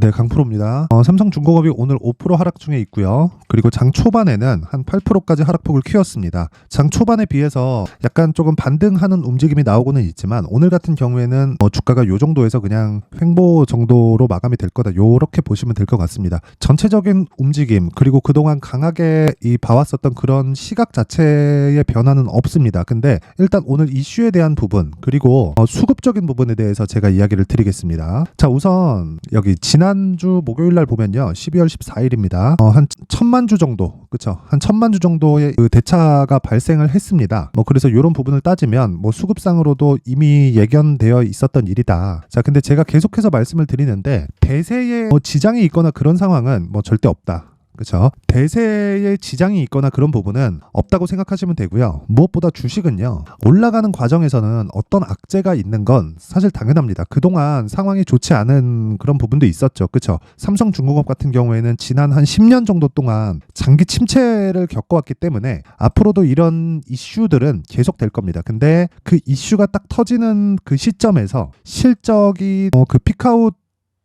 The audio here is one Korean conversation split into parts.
네, 강프로입니다. 어, 삼성중공업이 오늘 5% 하락 중에 있고요. 그리고 장 초반에는 한 8%까지 하락폭을 키웠습니다. 장 초반에 비해서 약간 조금 반등하는 움직임이 나오고는 있지만 오늘 같은 경우에는 어, 주가가 요 정도에서 그냥 횡보 정도로 마감이 될 거다. 요렇게 보시면 될 것 같습니다. 전체적인 움직임 그리고 그동안 강하게 이 봐왔었던 그런 시각 자체의 변화는 없습니다. 근데 일단 오늘 이슈에 대한 부분 그리고 어, 수급적인 부분에 대해서 제가 이야기를 드리겠습니다. 자, 우선 여기 지난 주 목요일 날 보면요. 12월 14일입니다. 어, 한 천만 주 정도, 그쵸? 한 천만 주 정도의 그 대차가 발생을 했습니다. 뭐 그래서 이런 부분을 따지면 뭐 수급상으로도 이미 예견되어 있었던 일이다. 자, 근데 제가 계속해서 말씀을 드리는데 대세에 뭐 지장이 있거나 그런 상황은 뭐 절대 없다. 그렇죠. 대세에 지장이 있거나 그런 부분은 없다고 생각하시면 되고요. 무엇보다 주식은요. 올라가는 과정에서는 어떤 악재가 있는 건 사실 당연합니다. 그동안 상황이 좋지 않은 그런 부분도 있었죠. 그렇죠. 삼성중공업 같은 경우에는 지난 한 10년 정도 동안 장기 침체를 겪어왔기 때문에 앞으로도 이런 이슈들은 계속 될 겁니다. 근데 그 이슈가 딱 터지는 그 시점에서 실적이 어, 그 피크아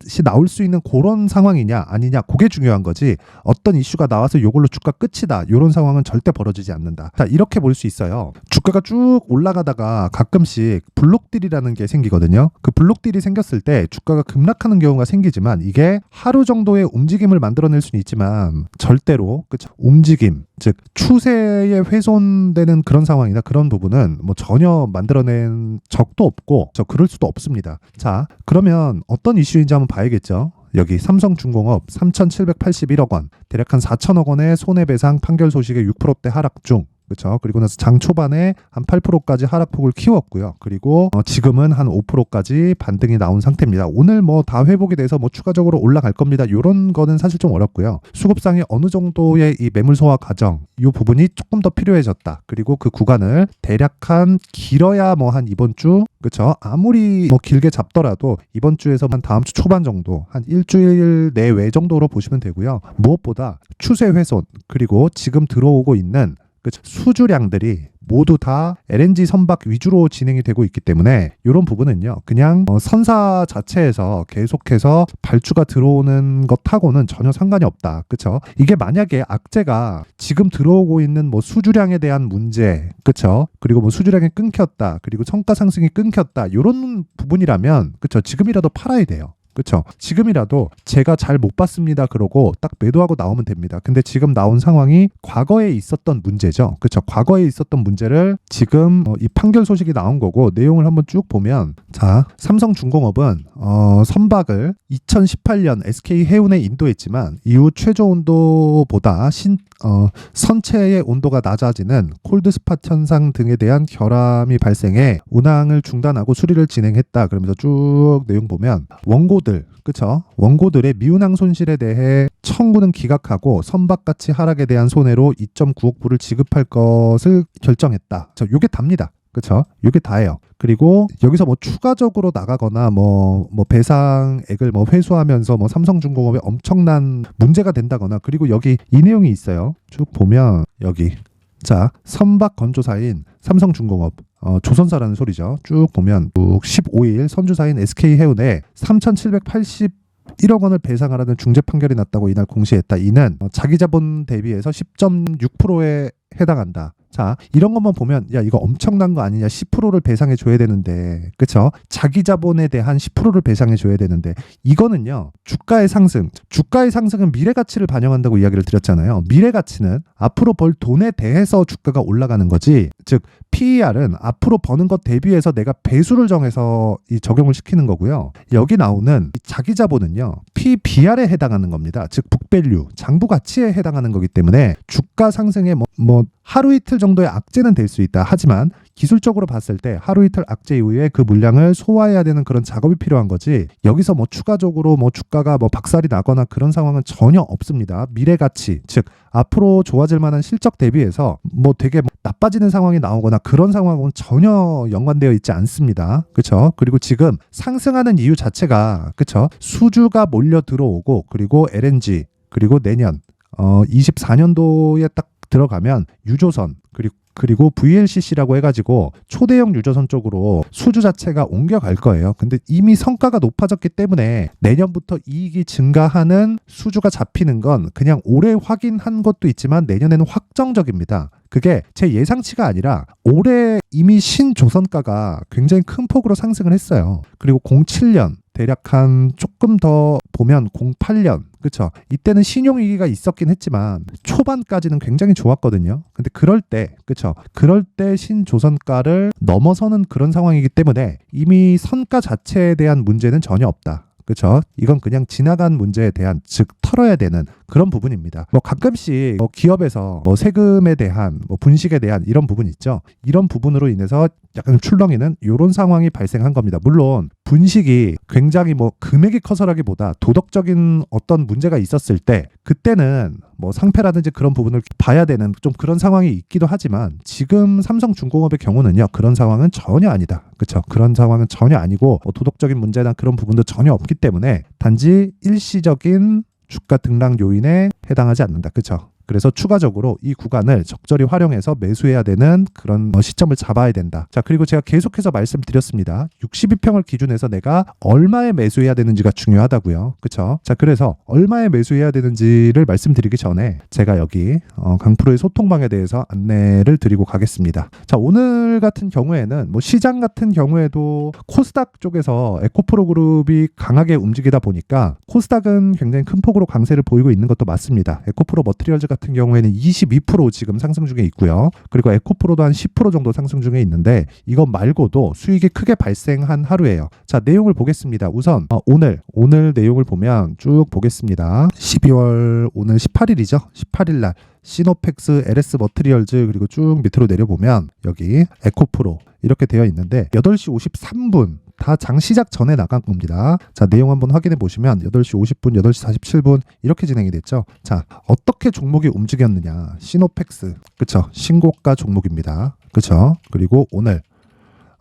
웃이 나올 수 있는 그런 상황이냐 아니냐 그게 중요한 거지. 어떤 이슈가 나와서 요걸로 주가 끝이다. 요런 상황은 절대 벌어지지 않는다. 자 이렇게 볼 수 있어요 주가가 쭉 올라가다가 가끔씩 블록딜이라는 게 생기거든요 그 블록딜이 생겼을 때 주가가 급락하는 경우가 생기지만 이게 하루 정도의 움직임을 만들어낼 수는 있지만 절대로 그쵸 움직임 즉 추세에 훼손되는 그런 상황이나 그런 부분은 뭐 전혀 만들어낸 적도 없고 저 그럴 수도 없습니다 자 그러면 어떤 이슈인지 한번 봐야겠죠. 여기 삼성중공업 3,781억 원, 대략 한 4천억 원의 손해배상 판결 소식의 6%대 하락 중. 그렇죠. 그리고 나서 장 초반에 한 8%까지 하락폭을 키웠고요. 그리고 어, 지금은 한 5%까지 반등이 나온 상태입니다. 오늘 뭐 다 회복이 돼서 뭐 추가적으로 올라갈 겁니다. 이런 거는 사실 좀 어렵고요. 수급상의 어느 정도의 이 매물 소화 과정, 이 부분이 조금 더 필요해졌다. 그리고 그 구간을 대략 한 길어야 뭐 한 이번 주, 그렇죠. 아무리 뭐 길게 잡더라도 이번 주에서 한 다음 주 초반 정도, 한 일주일 내외 정도로 보시면 되고요. 무엇보다 추세 훼손 그리고 지금 들어오고 있는 그쵸? 수주량들이 모두 다 LNG 선박 위주로 진행이 되고 있기 때문에 이런 부분은요 그냥 어, 선사 자체에서 계속해서 발주가 들어오는 것하고는 전혀 상관이 없다. 그쵸? 이게 만약에 악재가 지금 들어오고 있는 뭐 수주량에 대한 문제 그쵸? 그리고 뭐 수주량이 끊겼다 그리고 성가 상승이 끊겼다 이런 부분이라면 그쵸? 지금이라도 팔아야 돼요 그렇죠. 지금이라도 제가 잘 못 봤습니다. 그러고 딱 매도하고 나오면 됩니다. 근데 지금 나온 상황이 과거에 있었던 문제죠. 그렇죠. 과거에 있었던 문제를 지금 어, 이 판결 소식이 나온 거고 내용을 한번 쭉 보면 자 삼성중공업은 어, 선박을 2018년 SK 해운에 인도했지만 이후 최저 온도보다 신 어, 선체의 온도가 낮아지는 콜드스팟 현상 등에 대한 결함이 발생해 운항을 중단하고 수리를 진행했다. 그러면서 쭉 내용 보면 원고 들 그쵸 원고들의 미운항 손실에 대해 청구는 기각하고 선박가치 하락에 대한 손해로 2.9억 불을 지급할 것을 결정했다. 저 요게 답니다. 그쵸? 이게 다예요. 그리고 여기서 뭐 추가적으로 나가거나 뭐, 뭐 배상액을 뭐 회수하면서 뭐 삼성중공업에 엄청난 문제가 된다거나 그리고 여기 이 내용이 있어요. 쭉 보면 여기 자 선박 건조사인 삼성중공업 어, 조선사라는 소리죠. 쭉 보면 15일 선주사인 SK해운에 3,780 1억 원을 배상하라는 중재 판결이 났다고 이날 공시했다. 이는 어, 자기 자본 대비해서 10.6%에 해당한다. 자, 이런 것만 보면 야, 이거 엄청난 거 아니냐? 10%를 배상해 줘야 되는데. 그쵸 자기 자본에 대한 10%를 배상해 줘야 되는데 이거는요. 주가의 상승. 주가의 상승은 미래 가치를 반영한다고 이야기를 드렸잖아요. 미래 가치는 앞으로 벌 돈에 대해서 주가가 올라가는 거지. 즉 PER은 앞으로 버는 것 대비해서 내가 배수를 정해서 이 적용을 시키는 거고요. 여기 나오는 자기 자본은요. PBR에 해당하는 겁니다. 즉 북밸류, 장부 가치에 해당하는 거기 때문에 주가 상승에 뭐, 뭐 하루 이틀 정도의 악재는 될 수 있다. 하지만 기술적으로 봤을 때 하루 이틀 악재 이후에 그 물량을 소화해야 되는 그런 작업이 필요한 거지 여기서 뭐 추가적으로 뭐 주가가 뭐 박살이 나거나 그런 상황은 전혀 없습니다. 미래 가치 즉 앞으로 좋아질 만한 실적 대비해서 뭐 되게 뭐 나빠지는 상황이 나오거나 그런 상황은 전혀 연관되어 있지 않습니다. 그렇죠? 그리고 지금 상승하는 이유 자체가 그렇죠? 수주가 몰려 들어오고 그리고 LNG 그리고 내년 어 24년도에 딱 들어가면 유조선 그리고 그리고 VLCC라고 해가지고 초대형 유저선 쪽으로 수주 자체가 옮겨갈 거예요. 근데 이미 성과가 높아졌기 때문에 내년부터 이익이 증가하는 수주가 잡히는 건 그냥 올해 확인한 것도 있지만 내년에는 확정적입니다. 그게 제 예상치가 아니라 올해 이미 신조선가가 굉장히 큰 폭으로 상승을 했어요. 그리고 07년 대략 한 조금 더 보면 08년 그쵸 이때는 신용 위기가 있었긴 했지만 초반까지는 굉장히 좋았거든요 근데 그럴 때 그쵸 그럴 때 신조선가를 넘어서는 그런 상황이기 때문에 이미 선가 자체에 대한 문제는 전혀 없다 그렇죠. 이건 그냥 지나간 문제에 대한 즉 털어야 되는 그런 부분입니다. 뭐 가끔씩 뭐 기업에서 뭐 세금에 대한 뭐 분식에 대한 이런 부분 있죠. 이런 부분으로 인해서 약간 출렁이는 이런 상황이 발생한 겁니다. 물론 분식이 굉장히 뭐 금액이 커서라기보다 도덕적인 어떤 문제가 있었을 때 그때는 뭐 상패라든지 그런 부분을 봐야 되는 좀 그런 상황이 있기도 하지만 지금 삼성중공업의 경우는요 그런 상황은 전혀 아니다. 그렇죠? 그런 상황은 전혀 아니고 뭐 도덕적인 문제나 그런 부분도 전혀 없기 때문에 단지 일시적인 주가 등락 요인에 해당하지 않는다. 그렇죠? 그래서 추가적으로 이 구간을 적절히 활용해서 매수해야 되는 그런 어, 시점을 잡아야 된다. 자, 그리고 제가 계속해서 말씀드렸습니다. 62평을 기준해서 내가 얼마에 매수해야 되는지가 중요하다고요. 그렇죠? 자, 그래서 얼마에 매수해야 되는지를 말씀드리기 전에 제가 여기 어, 강프로의 소통방에 대해서 안내를 드리고 가겠습니다. 자, 오늘 같은 경우에는 뭐 시장 같은 경우에도 코스닥 쪽에서 에코프로 그룹이 강하게 움직이다 보니까 코스닥은 굉장히 큰 폭으로 강세를 보이고 있는 것도 맞습니다. 에코프로 머트리얼즈 같은 경우에는 22% 지금 상승 중에 있고요. 그리고 에코프로도 한 10% 정도 상승 중에 있는데 이것 말고도 수익이 크게 발생한 하루예요. 자, 내용을 보겠습니다. 우선 어, 오늘 오늘 내용을 보면 쭉 보겠습니다. 12월 오늘 18일이죠. 18일 날 시노펙스, LS 머트리얼즈 그리고 쭉 밑으로 내려보면 여기 에코프로 이렇게 되어 있는데 8시 53분 다 장 시작 전에 나간 겁니다. 자, 내용 한번 확인해 보시면 8시 50분, 8시 47분 이렇게 진행이 됐죠. 자, 어떻게 종목이 움직였느냐? 시노펙스. 그쵸 신고가 종목입니다. 그쵸 그리고 오늘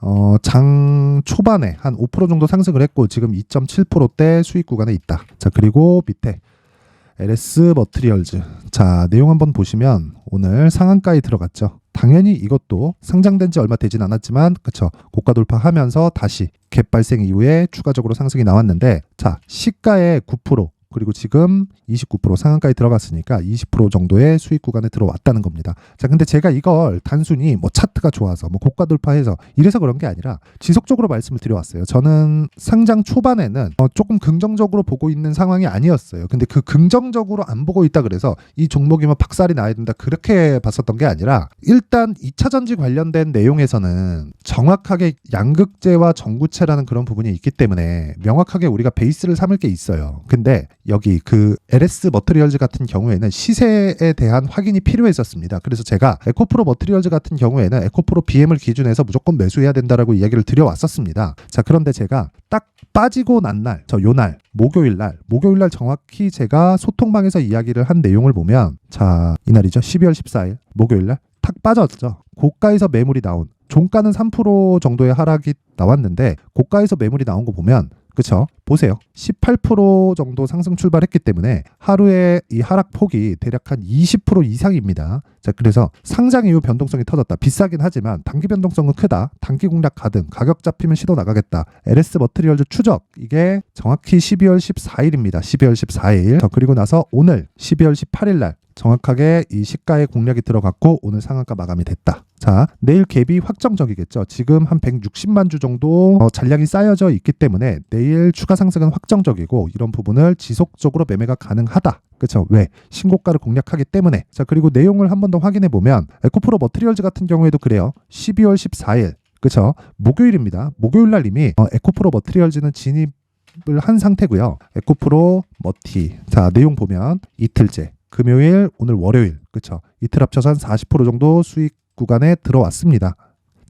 어, 장 초반에 한 5% 정도 상승을 했고 지금 2.7%대 수익 구간에 있다. 자, 그리고 밑에 LS 머트리얼즈. 자, 내용 한번 보시면 오늘 상한가에 들어갔죠. 당연히 이것도 상장된 지 얼마 되진 않았지만 그쵸 고가 돌파하면서 다시 갭 발생 이후에 추가적으로 상승이 나왔는데 자 시가의 9% 그리고 지금 29% 상한가에 들어갔으니까 20% 정도의 수익 구간에 들어왔다는 겁니다. 자, 근데 제가 이걸 단순히 뭐 차트가 좋아서 뭐 고가 돌파해서 이래서 그런 게 아니라 지속적으로 말씀을 드려왔어요. 저는 상장 초반에는 어 조금 긍정적으로 보고 있는 상황이 아니었어요. 근데 그 긍정적으로 안 보고 있다 그래서 이 종목이면 박살이 나야 된다 그렇게 봤었던 게 아니라 일단 2차 전지 관련된 내용에서는 정확하게 양극재와 전구체라는 그런 부분이 있기 때문에 명확하게 우리가 베이스를 삼을 게 있어요. 근데 여기 그 LS 머트리얼즈 같은 경우에는 시세에 대한 확인이 필요했었습니다. 그래서 제가 에코프로 머트리얼즈 같은 경우에는 에코프로 BM을 기준해서 무조건 매수해야 된다라고 이야기를 드려왔었습니다. 자, 그런데 제가 딱 빠지고 난 날, 저 요 날, 목요일 날, 목요일 날 정확히 제가 소통방에서 이야기를 한 내용을 보면 자, 이날이죠. 12월 14일 목요일 날 탁 빠졌죠. 고가에서 매물이 나온 종가는 3% 정도의 하락이 나왔는데 고가에서 매물이 나온 거 보면 그쵸? 보세요. 18% 정도 상승 출발했기 때문에 하루에 이 하락 폭이 대략 한 20% 이상입니다. 자, 그래서 상장 이후 변동성이 터졌다. 비싸긴 하지만 단기 변동성은 크다. 단기 공략 가등. 가격 잡히면 시도 나가겠다. LS 머트리얼즈 추적. 이게 정확히 12월 14일입니다. 12월 14일. 자, 그리고 나서 오늘 12월 18일 날 정확하게 이 시가의 공략이 들어갔고 오늘 상한가 마감이 됐다. 자, 내일 갭이 확정적이겠죠. 지금 한 160만 주 정도 어, 잔량이 쌓여져 있기 때문에 내일 추가 상승은 확정적이고 이런 부분을 지속적으로 매매가 가능하다. 그렇죠. 왜? 신고가를 공략하기 때문에. 자, 그리고 내용을 한 번 더 확인해 보면 에코프로 머트리얼즈 같은 경우에도 그래요. 12월 14일. 그렇죠. 목요일입니다. 목요일 날 이미 어, 에코프로 머트리얼즈는 진입 을한 상태고요. 에코프로 머티. 자, 내용 보면 이틀째. 금요일, 오늘 월요일. 그쵸 이틀 합쳐서 한 40% 정도 수익 구간에 들어왔습니다.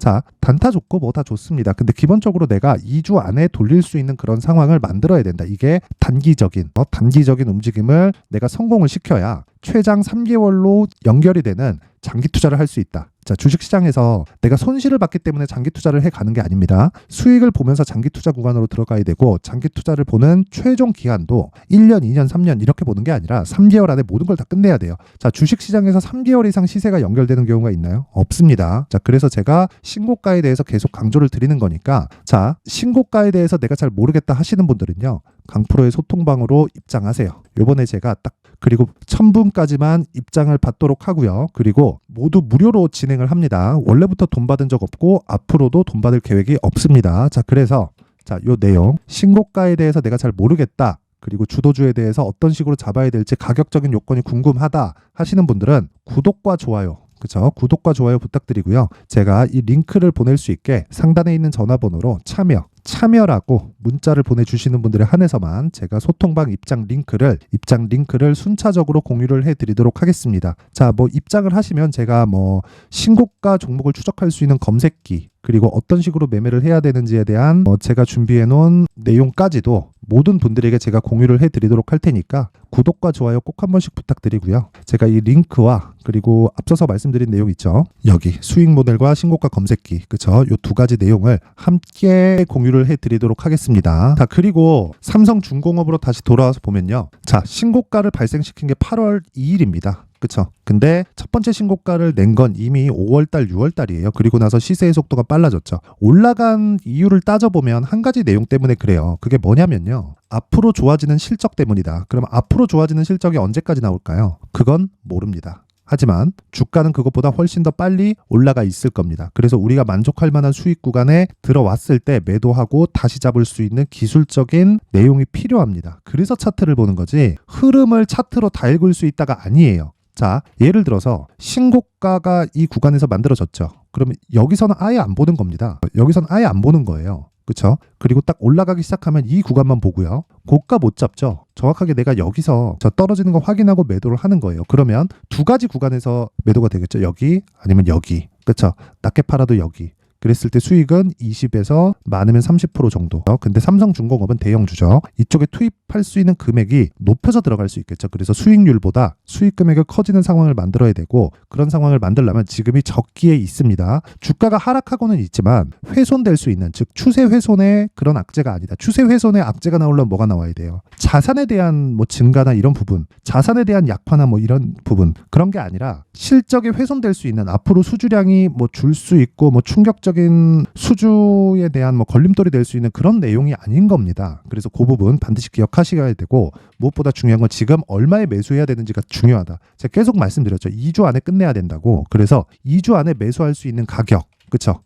자, 단타 좋고 뭐 다 좋습니다. 근데 기본적으로 내가 2주 안에 돌릴 수 있는 그런 상황을 만들어야 된다. 이게 단기적인, 어, 단기적인 움직임을 내가 성공을 시켜야 최장 3개월로 연결이 되는 장기 투자를 할 수 있다. 자, 주식 시장에서 내가 손실을 봤기 때문에 장기 투자를 해 가는 게 아닙니다. 수익을 보면서 장기 투자 구간으로 들어가야 되고 장기 투자를 보는 최종 기한도 1년, 2년, 3년 이렇게 보는 게 아니라 3개월 안에 모든 걸 다 끝내야 돼요. 자, 주식 시장에서 3개월 이상 시세가 연결되는 경우가 있나요? 없습니다. 자, 그래서 제가 신고가에 대해서 계속 강조를 드리는 거니까 자, 신고가에 대해서 내가 잘 모르겠다 하시는 분들은요. 강프로의 소통방으로 입장하세요. 요번에 제가 딱 그리고 1000분까지만 입장을 받도록 하고요. 그리고 모두 무료로 진행을 합니다. 원래부터 돈 받은 적 없고 앞으로도 돈 받을 계획이 없습니다. 자, 그래서 자, 요 내용 신고가에 대해서 내가 잘 모르겠다. 그리고 주도주에 대해서 어떤 식으로 잡아야 될지 가격적인 요건이 궁금하다 하시는 분들은 구독과 좋아요 그쵸? 구독과 좋아요 부탁드리고요. 제가 이 링크를 보낼 수 있게 상단에 있는 전화번호로 참여, 참여라고 문자를 보내주시는 분들에 한해서만 제가 소통방 입장 링크를, 입장 링크를 순차적으로 공유를 해드리도록 하겠습니다. 자, 뭐 입장을 하시면 제가 뭐 신고가 종목을 추적할 수 있는 검색기, 그리고 어떤 식으로 매매를 해야 되는지에 대한 어, 제가 준비해 놓은 내용까지도 모든 분들에게 제가 공유를 해드리도록 할 테니까 구독과 좋아요 꼭 한 번씩 부탁드리고요. 제가 이 링크와 그리고 앞서서 말씀드린 내용 있죠. 여기 수익 모델과 신고가 검색기 그쵸? 요 두 가지 내용을 함께 공유를 해드리도록 하겠습니다. 자 그리고 삼성중공업으로 다시 돌아와서 보면요. 자 신고가를 발생시킨 게 8월 2일입니다. 그쵸. 근데 첫 번째 신고가를 낸 건 이미 5월달, 6월달이에요. 그리고 나서 시세의 속도가 빨라졌죠. 올라간 이유를 따져보면 한 가지 내용 때문에 그래요. 그게 뭐냐면요. 앞으로 좋아지는 실적 때문이다. 그럼 앞으로 좋아지는 실적이 언제까지 나올까요? 그건 모릅니다. 하지만 주가는 그것보다 훨씬 더 빨리 올라가 있을 겁니다. 그래서 우리가 만족할 만한 수익 구간에 들어왔을 때 매도하고 다시 잡을 수 있는 기술적인 내용이 필요합니다. 그래서 차트를 보는 거지 흐름을 차트로 다 읽을 수 있다가 아니에요. 자, 예를 들어서 신고가가 이 구간에서 만들어졌죠. 그러면 여기서는 아예 안 보는 겁니다. 여기서는 아예 안 보는 거예요. 그쵸? 그리고 딱 올라가기 시작하면 이 구간만 보고요. 고가 못 잡죠. 정확하게 내가 여기서 저 떨어지는 거 확인하고 매도를 하는 거예요. 그러면 두 가지 구간에서 매도가 되겠죠. 여기 아니면 여기. 그쵸? 낮게 팔아도 여기. 그랬을 때 수익은 20에서 많으면 30% 정도. 근데 삼성중공업은 대형주죠. 이쪽에 투입할 수 있는 금액이 높여서 들어갈 수 있겠죠. 그래서 수익률보다 수익 금액이 커지는 상황을 만들어야 되고 그런 상황을 만들려면 지금이 적기에 있습니다. 주가가 하락하고는 있지만 훼손될 수 있는 즉 추세 훼손의 그런 악재가 아니다. 추세 훼손의 악재가 나오려면 뭐가 나와야 돼요? 자산에 대한 뭐 증가나 이런 부분, 자산에 대한 약화나 뭐 이런 부분 그런 게 아니라 실적이 훼손될 수 있는 앞으로 수주량이 뭐 줄 수 있고 뭐 충격적 적인 수주에 대한 뭐 걸림돌이 될 수 있는 그런 내용이 아닌 겁니다. 그래서 그 부분 반드시 기억하셔야 되고 무엇보다 중요한 건 지금 얼마에 매수해야 되는지가 중요하다. 제가 계속 말씀드렸죠. 2주 안에 끝내야 된다고. 그래서 2주 안에 매수할 수 있는 가격, 그쵸?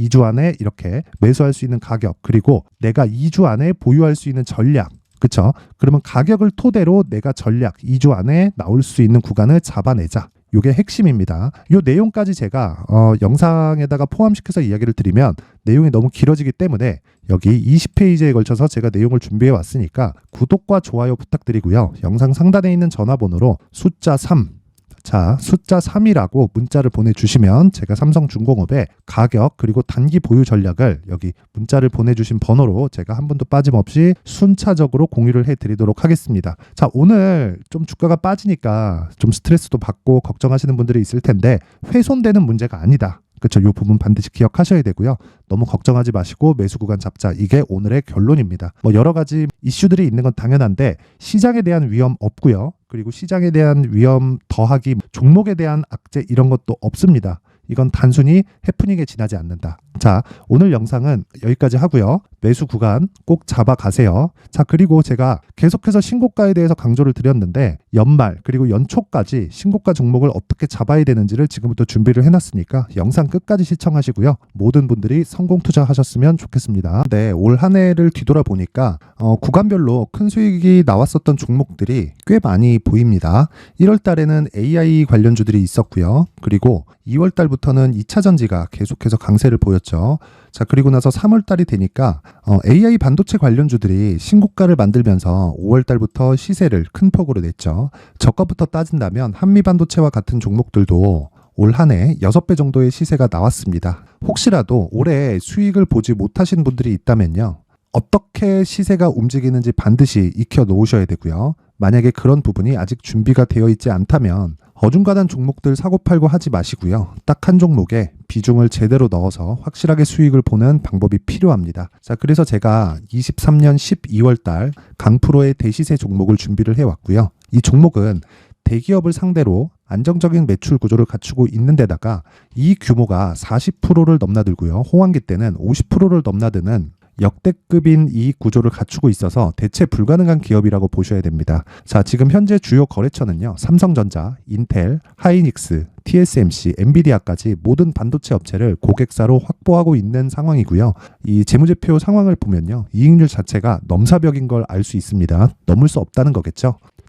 2주 안에 이렇게 매수할 수 있는 가격, 그리고 내가 2주 안에 보유할 수 있는 전략, 그쵸? 그러면 가격을 토대로 내가 전략 2주 안에 나올 수 있는 구간을 잡아내자. 요게 핵심입니다. 요 내용까지 제가 어, 영상에다가 포함시켜서 이야기를 드리면 내용이 너무 길어지기 때문에 여기 20페이지에 걸쳐서 제가 내용을 준비해 왔으니까 구독과 좋아요 부탁드리고요. 영상 상단에 있는 전화번호로 숫자 3 자, 숫자 3이라고 문자를 보내주시면 제가 삼성중공업의 가격 그리고 단기 보유 전략을 여기 문자를 보내주신 번호로 제가 한 분도 빠짐없이 순차적으로 공유를 해드리도록 하겠습니다. 자, 오늘 좀 주가가 빠지니까 좀 스트레스도 받고 걱정하시는 분들이 있을 텐데 훼손되는 문제가 아니다. 그렇죠. 이 부분 반드시 기억하셔야 되고요. 너무 걱정하지 마시고 매수 구간 잡자. 이게 오늘의 결론입니다. 뭐 여러 가지 이슈들이 있는 건 당연한데 시장에 대한 위험 없고요. 그리고 시장에 대한 위험 더하기 종목에 대한 악재 이런 것도 없습니다. 이건 단순히 해프닝에 지나지 않는다. 자, 오늘 영상은 여기까지 하고요. 매수 구간 꼭 잡아가세요. 자, 그리고 제가 계속해서 신고가에 대해서 강조를 드렸는데 연말 그리고 연초까지 신고가 종목을 어떻게 잡아야 되는지를 지금부터 준비를 해놨으니까 영상 끝까지 시청하시고요. 모든 분들이 성공 투자하셨으면 좋겠습니다. 네, 올 한 해를 뒤돌아보니까 어, 구간별로 큰 수익이 나왔었던 종목들이 꽤 많이 보입니다. 1월 달에는 AI 관련주들이 있었고요. 그리고 2월 달부터는 2차 전지가 계속해서 강세를 보였죠. 자, 그리고 나서 3월 달이 되니까 어, AI 반도체 관련주들이 신고가를 만들면서 5월 달부터 시세를 큰 폭으로 냈죠. 저가부터 따진다면 한미 반도체와 같은 종목들도 올 한 해 6배 정도의 시세가 나왔습니다. 혹시라도 올해 수익을 보지 못하신 분들이 있다면요. 어떻게 시세가 움직이는지 반드시 익혀 놓으셔야 되고요. 만약에 그런 부분이 아직 준비가 되어 있지 않다면 어중간한 종목들 사고팔고 하지 마시고요. 딱 한 종목에 비중을 제대로 넣어서 확실하게 수익을 보는 방법이 필요합니다. 자, 그래서 제가 23년 12월 달 강프로의 대시세 종목을 준비를 해왔고요. 이 종목은 대기업을 상대로 안정적인 매출 구조를 갖추고 있는 데다가 이 규모가 40%를 넘나들고요. 호황기 때는 50%를 넘나드는 역대급인 이익 구조를 갖추고 있어서 대체 불가능한 기업이라고 보셔야 됩니다. 자, 지금 현재 주요 거래처는요. 삼성전자, 인텔, 하이닉스, TSMC, 엔비디아까지 모든 반도체 업체를 고객사로 확보하고 있는 상황이고요. 이 재무제표 상황을 보면요. 이익률 자체가 넘사벽인 걸 알 수 있습니다. 넘을 수 없다는 거겠죠.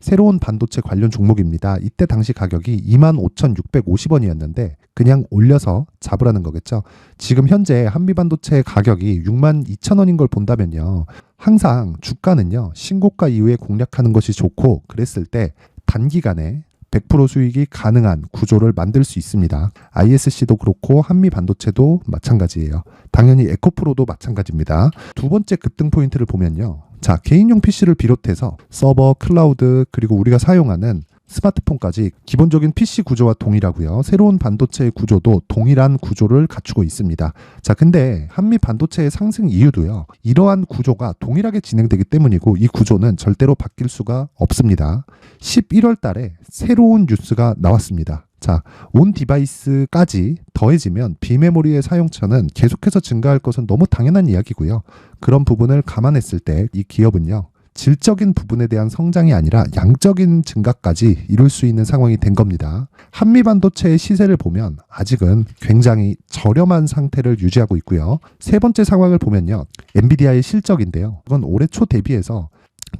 새로운 반도체 관련 종목입니다. 이때 당시 가격이 25,650원이었는데 그냥 올려서 잡으라는 거겠죠. 지금 현재 한미 반도체 가격이 62,000원인 걸 본다면요. 항상 주가는요. 신고가 이후에 공략하는 것이 좋고 그랬을 때 단기간에 100% 수익이 가능한 구조를 만들 수 있습니다. ISC도 그렇고 한미 반도체도 마찬가지예요. 당연히 에코프로도 마찬가지입니다. 두 번째 급등 포인트를 보면요. 자, 개인용 PC를 비롯해서 서버, 클라우드, 그리고 우리가 사용하는 스마트폰까지 기본적인 PC 구조와 동일하고요. 새로운 반도체의 구조도 동일한 구조를 갖추고 있습니다. 자, 근데 한미 반도체의 상승 이유도요. 이러한 구조가 동일하게 진행되기 때문이고 이 구조는 절대로 바뀔 수가 없습니다. 11월 달에 새로운 뉴스가 나왔습니다. 자, 온 디바이스까지 더해지면 비메모리의 사용처는 계속해서 증가할 것은 너무 당연한 이야기고요. 그런 부분을 감안했을 때 이 기업은요. 질적인 부분에 대한 성장이 아니라 양적인 증가까지 이룰 수 있는 상황이 된 겁니다. 한미 반도체의 시세를 보면 아직은 굉장히 저렴한 상태를 유지하고 있고요. 세 번째 상황을 보면요. 엔비디아의 실적인데요. 그건 올해 초 대비해서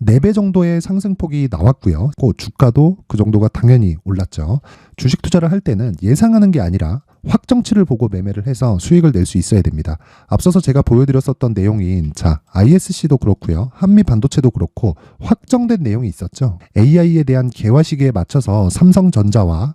4배 정도의 상승폭이 나왔고요. 그 주가도 그 정도가 당연히 올랐죠. 주식 투자를 할 때는 예상하는 게 아니라 확정치를 보고 매매를 해서 수익을 낼 수 있어야 됩니다. 앞서서 제가 보여드렸었던 내용인 자 ISC도 그렇고요. 한미 반도체도 그렇고 확정된 내용이 있었죠. AI에 대한 개화 시기에 맞춰서 삼성전자와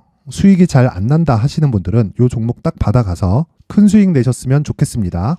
수익이 잘 안 난다 하시는 분들은 이 종목 딱 받아가서 큰 수익 내셨으면 좋겠습니다.